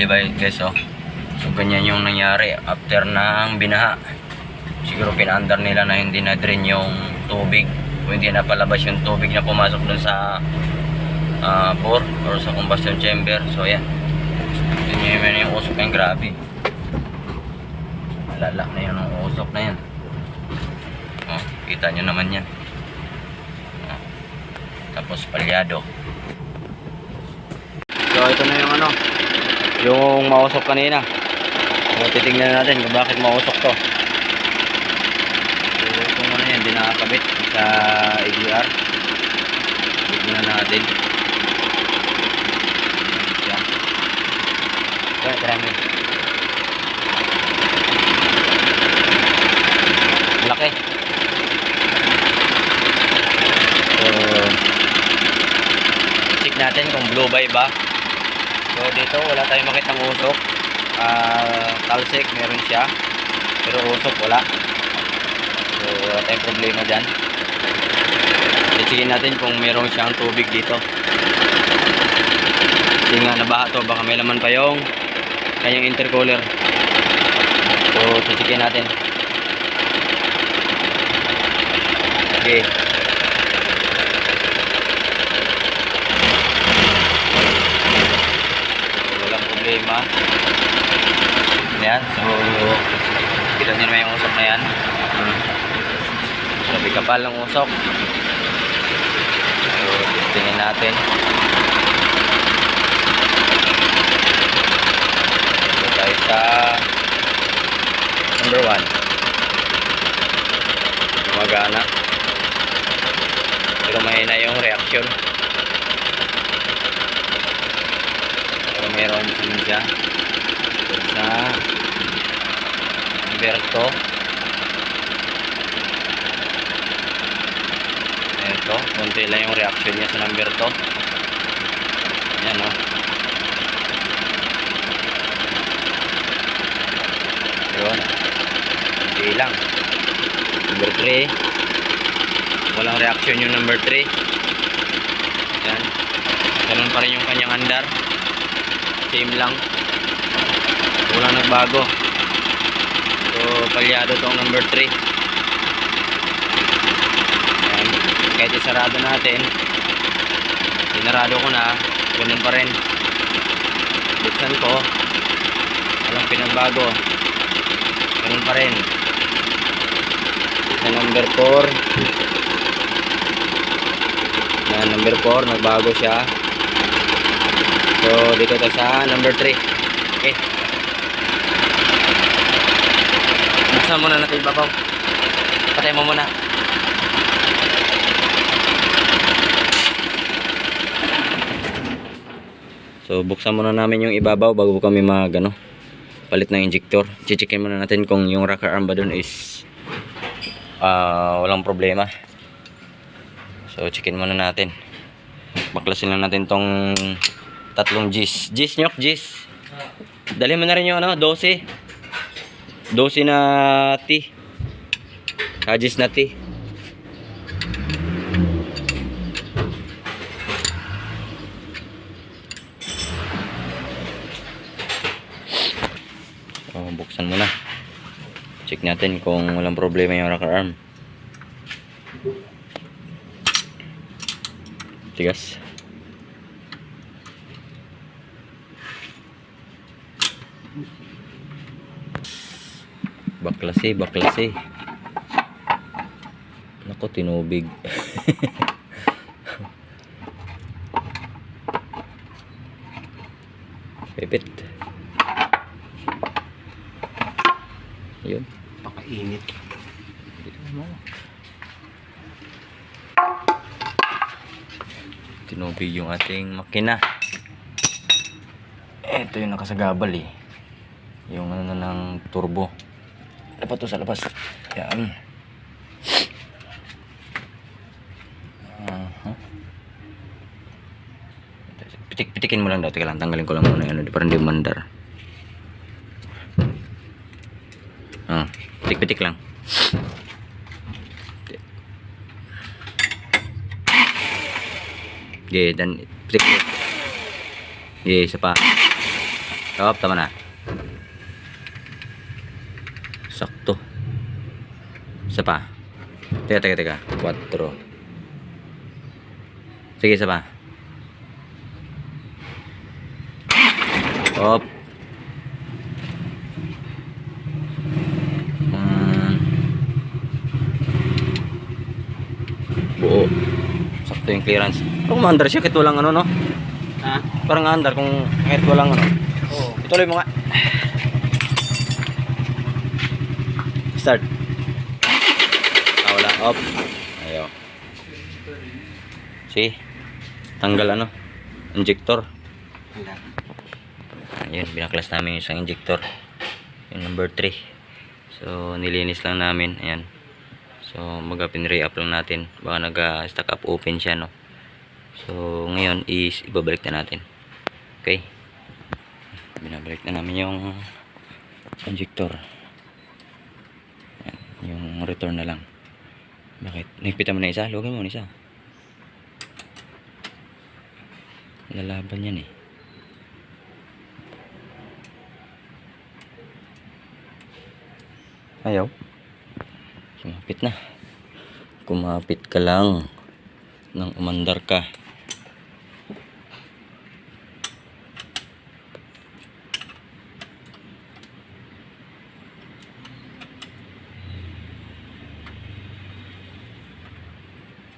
nabili ba guys oh. So ganyan yung nangyari after ng binaha. Siguro pinaandar nila na hindi na drain yung tubig. O hindi na palabas yung tubig na pumasok dun sa ah, bore or sa combustion chamber. So yan. Yun yung, yun yung usok ng grabe. Malala na yun ang usok na yan. Oh, kita nyo naman yan. Oh. Tapos palyado. So ito na yung ano, yung mausok kanina. So titingnan natin kung bakit mausok to. So ito muna yan, di nakakabit sa ADR. Tignan natin. Yan, try mo. Laki. So, check natin kung blue by ba. Dito wala tayong makitang usok. Ah, talsik meron siya. Pero usok wala. So wala tayong problema dyan. Check natin kung meron siyang tubig dito. Kasi nga nabaha to, baka may laman pa yung kanyang intercooler. So check natin. Okay. walang problema yan so kita nyo naman yung usok na yan. Sabi kapal ng usok. So testingin natin. So tayo sa number 1 gumagana. Pero mahina yung reaction din siya Dun sa Alberto. Ito konti lang yung reaction niya sa number to yan o yun. Konti lang. Number 3 walang reaction yung number 3 yan ganun pa rin yung kanyang andar same lang. Walang nagbago. So palyado tong number 3 Ayan. kahit isarado natin sinarado ko na ganun pa rin. Buksan ko. Walang pinagbago. Ganun pa rin. Sa number 4 yan number 4 nagbago siya So, dito tayo sa number 3. Okay. Buksan muna natin yung babaw. Patay mo muna. So, buksan muna namin yung ibabaw bago kami mag, ano, palit ng injector. Chichikin muna natin kung yung rocker arm ba dun is ah, walang problema. So, chicken muna natin. Baklasin lang natin tong tatlong G's. G's nyok, G's. Dali mo na rin yung ano, 12. 12 na T. Ah, G's na T. So, buksan mo na. Check natin kung walang problema yung rocker arm. Tigas. Baklasi, baklasi. Nako, tinubig. Pipit. Yun. Pakainit. Tinubig yung ating makina. Ito yung nakasagabal eh. Yung ano ng turbo. Dapat to sa labas. Yan. Aha. Pitik-pitikin mo lang daw. Teka lang, tanggalin ko lang muna di mandar. Ah, pitik-pitik lang. Okay, dan pitik. Okay, isa pa. Stop. Sakto. Isa pa. Teka, teka, teka. 4. Sige, isa pa. Op. Hmm. Buo. Sakto yung clearance. Parang maandar siya kahit walang ano, no? Ha? Parang andar kung kahit walang ano. Oo. Ituloy mo nga. Start. Ah, wala. Up. Ayaw. See? Tanggal ano? Injector. Ayun, binaklas namin yung isang injector. Yung number 3. So, nilinis lang namin. Ayan. So, mag re-up lang natin. Baka nag-stack up open siya, no? So, ngayon is ibabalik na natin. Okay? Binabalik na namin yung injector. Yung return na lang. Bakit? Nagpita mo na isa? Lugin mo na isa. Lalaban yan eh. Ayaw. Kumapit na. Kumapit ka lang. Nang umandar ka.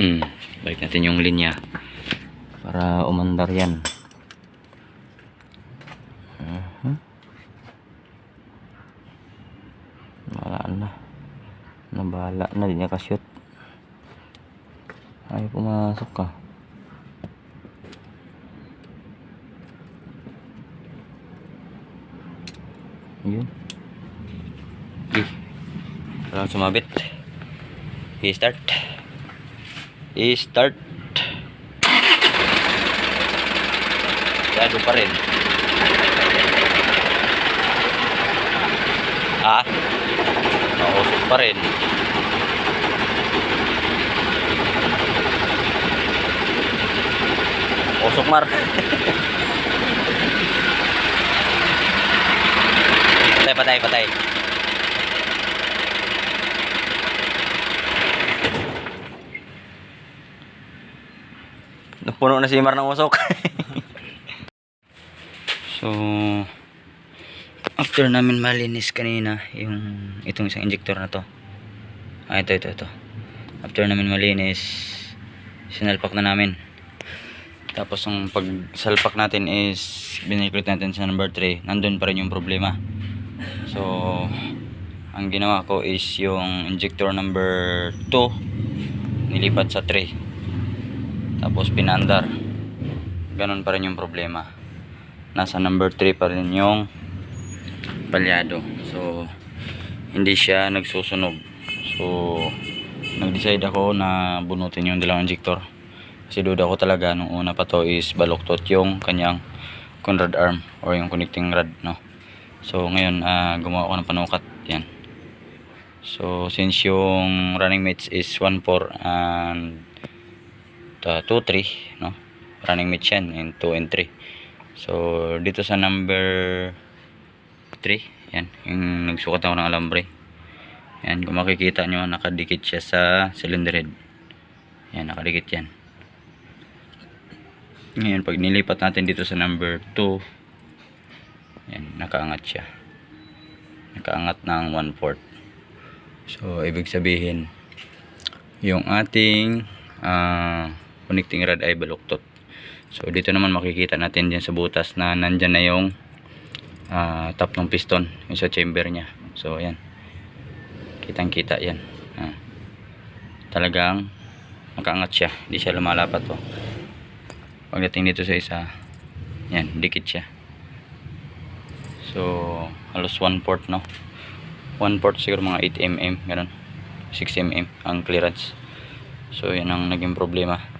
Hmm, balik natin yung linya para umandar yan. Mhm. Wala na. Nabala na, di niya ka-shoot. Ay, pumasok ka. Yun. Okay. Wala sumabit. I-start. I-start. Gado pa rin. Ah. Nausok pa rin. Usok mar. patay, patay, patay. Napuno na si Mar ng usok. so, after namin malinis kanina, yung itong isang injector na to. Ah, ito, ito, ito. After namin malinis, sinalpak na namin. Tapos yung pagsalpak natin is binilipit natin sa number 3. Nandun pa rin yung problema. So, ang ginawa ko is yung injector number 2 nilipat sa 3. Tapos pinandar. Ganon pa rin yung problema. Nasa number 3 pa rin yung palyado. So, hindi siya nagsusunog. So, nag-decide ako na bunutin yung dalawang injector. Kasi duda ko talaga nung una pa to is baluktot yung kanyang conrod arm or yung connecting rod, no. So ngayon ah, gumawa ko ng panukat, yan. So since yung running mates is 1.4 and uh, 2.3, no. Running mates yan in 2 and 3. So dito sa number 3, yan, yung nagsukat ako ng alambre. Yan, kung makikita nyo, nakadikit siya sa cylinder head. Yan, nakadikit yan. Ngayon, pag nilipat natin dito sa number 2, yan, nakaangat siya. Nakaangat ng 1 4 So, ibig sabihin, yung ating ah, connecting rod ay baluktot. So, dito naman makikita natin dyan sa butas na nandyan na yung ah, top ng piston, yung sa chamber niya. So, ayan. Kitang-kita yan. Ah. Talagang nakaangat siya. Hindi siya lumalapat to. Pagdating dito sa isa, yan, dikit siya. So, halos 1 port, no? 1 port siguro mga 8 mm, ganun. 6 mm ang clearance. So, yan ang naging problema.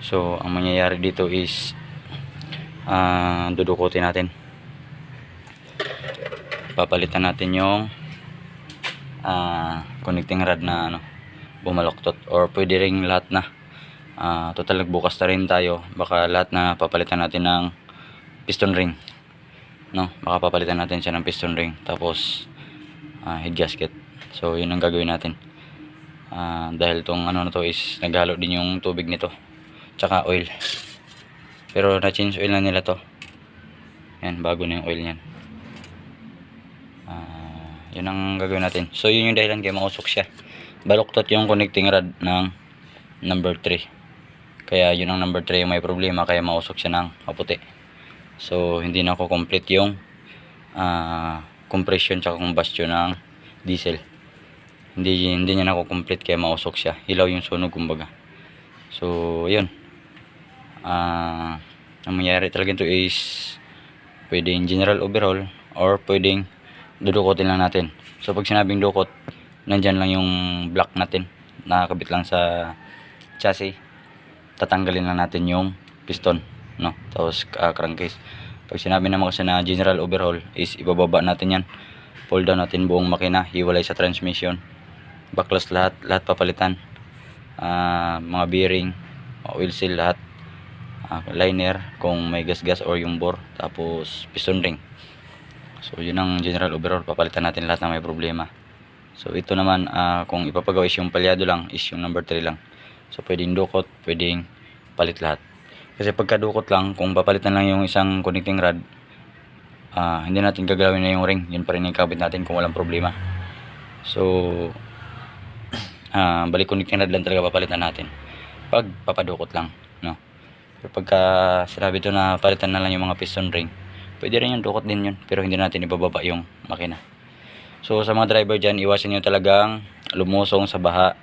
So, ang mangyayari dito is ah dudukutin natin. Papalitan natin yung ah connecting rod na ano, bumaloktot. Or pwede ring lahat na. Ah, total nagbukas na rin tayo. Baka lahat na papalitan natin ng piston ring. No? Makapapalitan natin siya ng piston ring. Tapos ah, head gasket. So yun ang gagawin natin. Ah, dahil tong ano na to is naghalo din yung tubig nito tsaka oil. Pero na change oil na nila to. Yan bago na yung oil niyan. Ah, yun ang gagawin natin. So yun yung dahilan kaya mausok siya. Baluktot yung connecting rod ng number 3 kaya yun ang number 3 yung may problema kaya mausok siya ng maputi. So hindi na ako complete yung ah, compression tsaka combustion ng diesel. Hindi hindi niya na ako complete kaya mausok siya. Hilaw yung sunog kumbaga. So yun ah ang mangyayari talaga ito is pwedeng general overhaul or pwedeng dudukotin lang natin. So pag sinabing dukot nandyan lang yung block natin. Nakakabit lang sa chassis. Tatanggalin lang natin yung piston no? Tapos uh, crankcase. Pag sinabi naman kasi na general overhaul is ibababa natin yan. Pull down natin buong makina hiwalay sa transmission. Baklas lahat lahat papalitan. Ah, mga bearing oil seal lahat Ah, liner kung may gas-gas or yung bore tapos piston ring. So yun ang general overhaul papalitan natin lahat na may problema. So ito naman ah, kung ipapagawa is yung palyado lang is yung number 3 lang. So pwedeng dukot pwedeng palit lahat. Kasi pagka dukot lang kung papalitan lang yung isang connecting rod ah, hindi natin gagalawin na yung ring. Yun pa rin yung kabit natin kung walang problema. So ah, balik connecting rod lang talaga papalitan natin. Pag papadukot lang pero pagka sinabi to na palitan na lang yung mga piston ring, pwede rin yung dukot din yun. Pero hindi natin ibababa yung makina. So sa mga driver dyan, iwasan nyo talagang lumusong sa baha.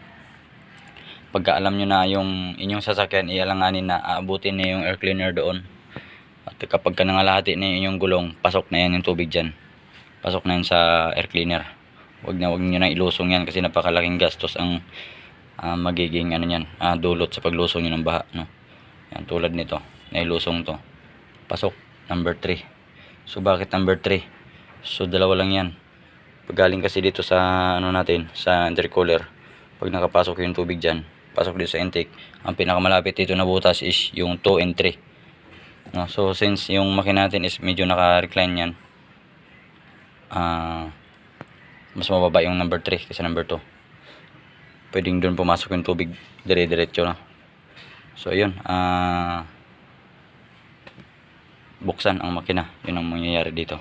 Pagka alam nyo na yung inyong sasakyan, ialanganin na aabutin na yung air cleaner doon. At kapag ka nangalahati na yung inyong gulong, pasok na yan yung tubig dyan. Pasok na yan sa air cleaner. Huwag na huwag nyo na ilusong yan kasi napakalaking gastos ang ah, magiging ano yan, ah, dulot sa paglusong nyo ng baha. No? Yan, tulad nito. Nailusong to. Pasok. Number 3. So, bakit number 3? So, dalawa lang yan. Pag galing kasi dito sa, ano natin, sa intercooler, pag nakapasok yung tubig dyan, pasok dito sa intake, ang pinakamalapit dito na butas is yung 2 and 3. No? So, since yung makina natin is medyo naka-recline yan, ah, mas mababa yung number 3 kasi number 2. Pwedeng doon pumasok yung tubig dire-diretso na. So ayun, ah buksan ang makina. Yun ang mangyayari dito.